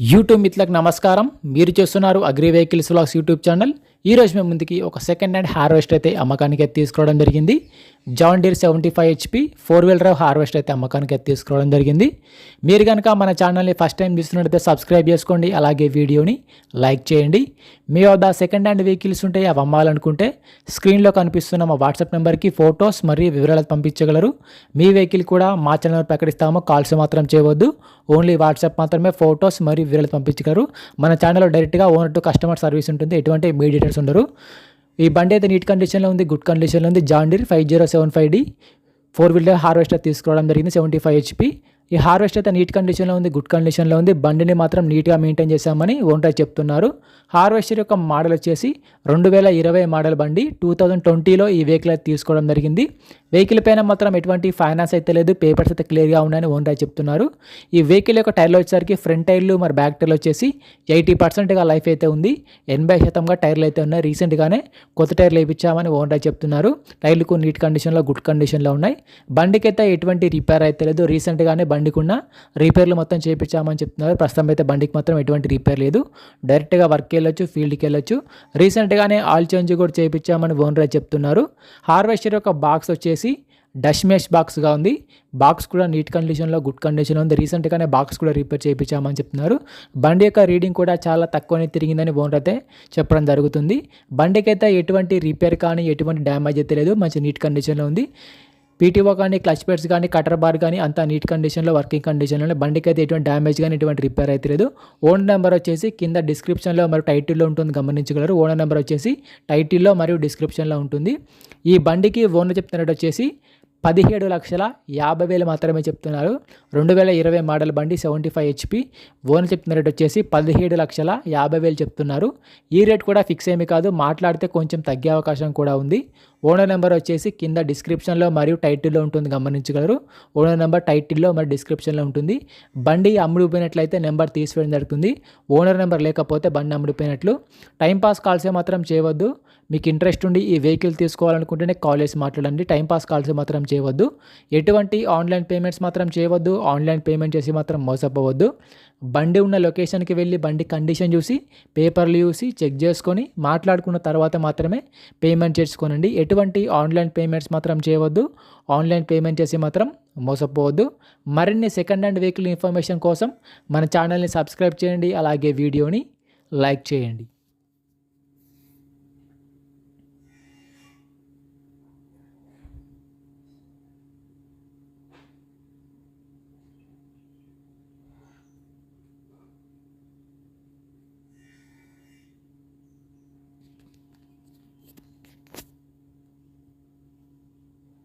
YouTube మిత్రులకు నమస్కారం. మీరు చూస్తున్నారు agri vehicles vlogs YouTube channel. ఈ రోజు మేము ముందుకి ఒక సెకండ్ హ్యాండ్ హార్వెస్ట్ అయితే అమ్మకానికి అయితే తీసుకోవడం జరిగింది. John Deere seventy five HP four wheeler drive harvest అయితే అమ్మకానికి అయితే తీసుకోవడం జరిగింది. మీరు కనుక మన ఛానల్ని ఫస్ట్ టైం చూస్తున్నట్టయితే సబ్స్క్రైబ్ చేసుకోండి అలాగే వీడియోని లైక్ చేయండి. మీ వద్ద సెకండ్ హ్యాండ్ వెహికల్స్ ఉంటే అవి అమ్మాలనుకుంటే స్క్రీన్లో కనిపిస్తున్న మా వాట్సాప్ నెంబర్కి ఫొటోస్ మరియు వివరాలు పంపించగలరు. మీ వెహికల్ కూడా మా ఛానల్ ప్రకటిస్తాము కాల్స్ మాత్రం చేయవద్దు. ఓన్లీ వాట్సాప్ మాత్రమే ఫొటోస్ మరియు వివరాలు పంపించగలరు. మన ఛానల్లో డైరెక్ట్గా ఓనర్ టు కస్టమర్ సర్వీస్ ఉంటుంది. ఎటువంటి మీడియేటర్స్ ఉండరు. ఈ బండి అయితే నీట్ కండిషన్లో ఉంది గుడ్ కండిషన్లో ఉంది. John Deere five zero seven five D four wheeler harvester తీసుకోవడం జరిగింది సెవెంటీ ఫైవ్ హెచ్పి ఈ హార్వెస్ట్ అయితే నీట్ కండిషన్లో ఉంది గుడ్ కండిషన్లో ఉంది. బండిని మాత్రం నీట్గా మెయింటైన్ చేశామని ఓనర్ చెప్తున్నారు. హార్వెస్టర్ యొక్క మోడల్ వచ్చేసి రెండు వేల ఇరవై మోడల్ బండి టూ థౌజండ్ ట్వంటీలో ఈ వెహికల్ అయితే తీసుకోవడం జరిగింది. వెహికల్ పైన మాత్రం ఎటువంటి ఫైనాన్స్ అయితే లేదు పేపర్స్ అయితే క్లియర్గా ఉన్నాయని ఓనర్ చెప్తున్నారు. ఈ వెహికల్ యొక్క టైర్లు వచ్చేసరికి ఫ్రంట్ టైర్లు మరి బ్యాక్ టైర్లు వచ్చేసి ఎయిటీ పర్సెంట్గా లైఫ్ అయితే ఉంది. ఎనభై శాతంగా టైర్లు అయితే ఉన్నాయి రీసెంట్గానే. కొత్త టైర్లు వేయించామని ఓన్ రాయ్ చెప్తున్నారు. టైర్లకు నీట్ కండిషన్లో గుడ్ కండిషన్లో ఉన్నాయి. బండికి అయితే ఎటువంటి రిపేర్ అయితే లేదు. రీసెంట్గానే బండికి ఉన్న రిపేర్లు మొత్తం చేయించామని చెప్తున్నారు. ప్రస్తుతం అయితే బండికి మాత్రం ఎటువంటి రిపేర్ లేదు. డైరెక్ట్గా వర్క్ వెళ్ళొచ్చు ఫీల్డ్కి వెళ్ళొచ్చు. రీసెంట్గానే ఆయిల్ చేంజ్ కూడా చేయించామని ఓన్ రాయ్ చెప్తున్నారు. హార్వెస్టర్ యొక్క బాక్స్ వచ్చేసి డష్ మెష్ బాక్స్గా ఉంది. బాక్స్ కూడా నీట్ కండిషన్లో గుడ్ కండిషన్లో ఉంది. రీసెంట్గానే బాక్స్ కూడా రిపేర్ చేయించామని చెప్తున్నారు. బండి యొక్క రీడింగ్ కూడా చాలా తక్కువనే తిరిగిందని ఓనర్ అయితే చెప్పడం జరుగుతుంది. బండికి అయితే ఎటువంటి రిపేర్ కానీ ఎటువంటి డ్యామేజ్ అయితే లేదు. మంచి నీట్ కండిషన్లో ఉంది. పీటీఓ కానీ క్లచ్ పెట్స్ కానీ కటర్ బార్ కానీ అంతా నీట్ కండిషన్లో వర్కింగ్ కండిషన్లో బండికి అయితే ఎటువంటి డ్యామేజ్ కానీ ఎటువంటి రిపేర్ అయితే లేదు. ఓనర్ నెంబర్ వచ్చేసి కింద డిస్క్రిప్షన్లో మరియు టైటిల్లో ఉంటుంది గమనించగలరు ఓనర్ నెంబర్ వచ్చేసి టైటిల్లో మరియు డిస్క్రిప్షన్లో ఉంటుంది. ఈ బండికి ఓనర్ చెప్తున్నట్టు వచ్చేసి పదిహేడు లక్షల యాభై వేలు మాత్రమే చెప్తున్నారు. రెండు వేల ఇరవై మోడల్ బండి సెవెంటీ ఫైవ్ హెచ్పి ఓనర్ చెప్తున్న రేట్ వచ్చేసి పదిహేడు లక్షల యాభై వేలు చెప్తున్నారు. ఈ రేట్ కూడా ఫిక్స్ ఏమి కాదు మాట్లాడితే కొంచెం తగ్గే అవకాశం కూడా ఉంది. ఓనర్ నెంబర్ వచ్చేసి కింద డిస్క్రిప్షన్లో మరియు టైటిల్లో ఉంటుంది గమనించగలరు. ఓనర్ నెంబర్ టైటిల్లో మరియు డిస్క్రిప్షన్లో ఉంటుంది. బండి అమ్ముడిపోయినట్లయితే నెంబర్ తీసివేయడం జరుగుతుంది. ఓనర్ నెంబర్ లేకపోతే బండి అమ్ముడిపోయినట్లు. టైంపాస్ కాల్సే మాత్రం చేయవద్దు. మీకు ఇంట్రెస్ట్ ఉండి ఈ వెహికల్ తీసుకోవాలనుకుంటేనే కాల్ చేసి మాట్లాడండి. టైంపాస్ కాల్స్ మాత్రం చేయవద్దు. ఎటువంటి ఆన్లైన్ పేమెంట్స్ మాత్రం చేయవద్దు. ఆన్లైన్ పేమెంట్ చేసి మాత్రం మోసపోవద్దు. బండి ఉన్న లొకేషన్కి వెళ్ళి బండి కండిషన్ చూసి పేపర్లు చూసి చెక్ చేసుకొని మాట్లాడుకున్న తర్వాత మాత్రమే పేమెంట్ చేసుకోనండి ఎటువంటి ఆన్లైన్ పేమెంట్స్ మాత్రం చేయవద్దు. ఆన్లైన్ పేమెంట్ చేసి మాత్రం మోసపోవద్దు. మరిన్ని సెకండ్ హ్యాండ్ వెహికల్ ఇన్ఫర్మేషన్ కోసం మన ఛానల్ని సబ్స్క్రైబ్ చేయండి. అలాగే వీడియోని లైక్ చేయండి.